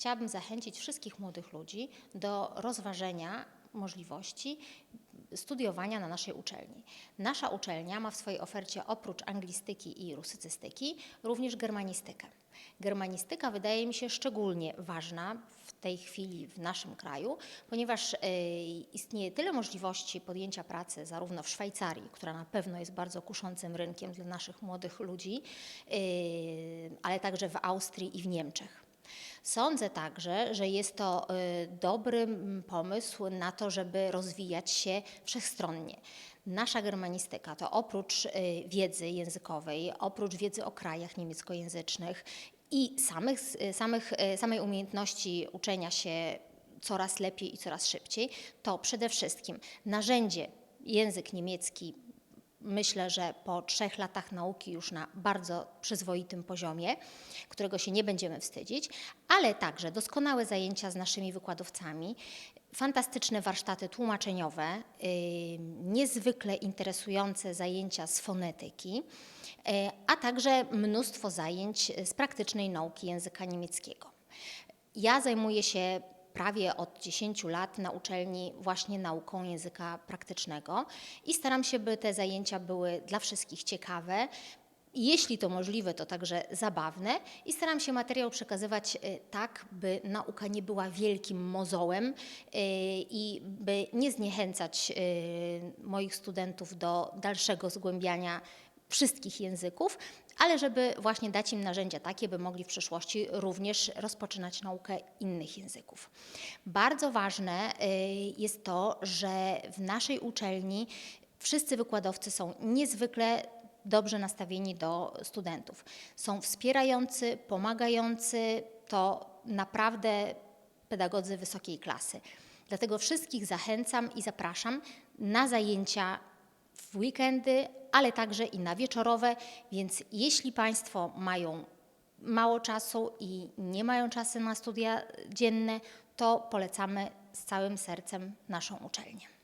chciałabym zachęcić wszystkich młodych ludzi do rozważenia możliwości studiowania na naszej uczelni. Nasza uczelnia ma w swojej ofercie oprócz anglistyki i rusycystyki również germanistykę. Germanistyka wydaje mi się szczególnie ważna w tej chwili w naszym kraju, ponieważ y, istnieje tyle możliwości podjęcia pracy zarówno w Szwajcarii, która na pewno jest bardzo kuszącym rynkiem dla naszych młodych ludzi, y, ale także w Austrii i w Niemczech. Sądzę także, że jest to y, dobry pomysł na to, żeby rozwijać się wszechstronnie. Nasza germanistyka to oprócz y, wiedzy językowej, oprócz wiedzy o krajach niemieckojęzycznych i samych, y, samych, samej umiejętności uczenia się coraz lepiej i coraz szybciej, to przede wszystkim narzędzie język niemiecki myślę, że po trzech latach nauki już na bardzo przyzwoitym poziomie, którego się nie będziemy wstydzić, ale także doskonałe zajęcia z naszymi wykładowcami, fantastyczne warsztaty tłumaczeniowe, yy, niezwykle interesujące zajęcia z fonetyki, yy, a także mnóstwo zajęć z praktycznej nauki języka niemieckiego. Ja zajmuję się prawie od 10 lat na uczelni właśnie nauką języka praktycznego i staram się, by te zajęcia były dla wszystkich ciekawe. Jeśli to możliwe, to także zabawne i staram się materiał przekazywać y, tak, by nauka nie była wielkim mozołem y, i by nie zniechęcać y, moich studentów do dalszego zgłębiania wszystkich języków, ale żeby właśnie dać im narzędzia takie, by mogli w przyszłości również rozpoczynać naukę innych języków. Bardzo ważne y, jest to, że w naszej uczelni wszyscy wykładowcy są niezwykle dobrze nastawieni do studentów. Są wspierający, pomagający, to naprawdę pedagodzy wysokiej klasy. Dlatego wszystkich zachęcam i zapraszam na zajęcia w weekendy, ale także i na wieczorowe, więc jeśli Państwo mają mało czasu i nie mają czasu na studia dzienne, to polecamy z całym sercem naszą uczelnię.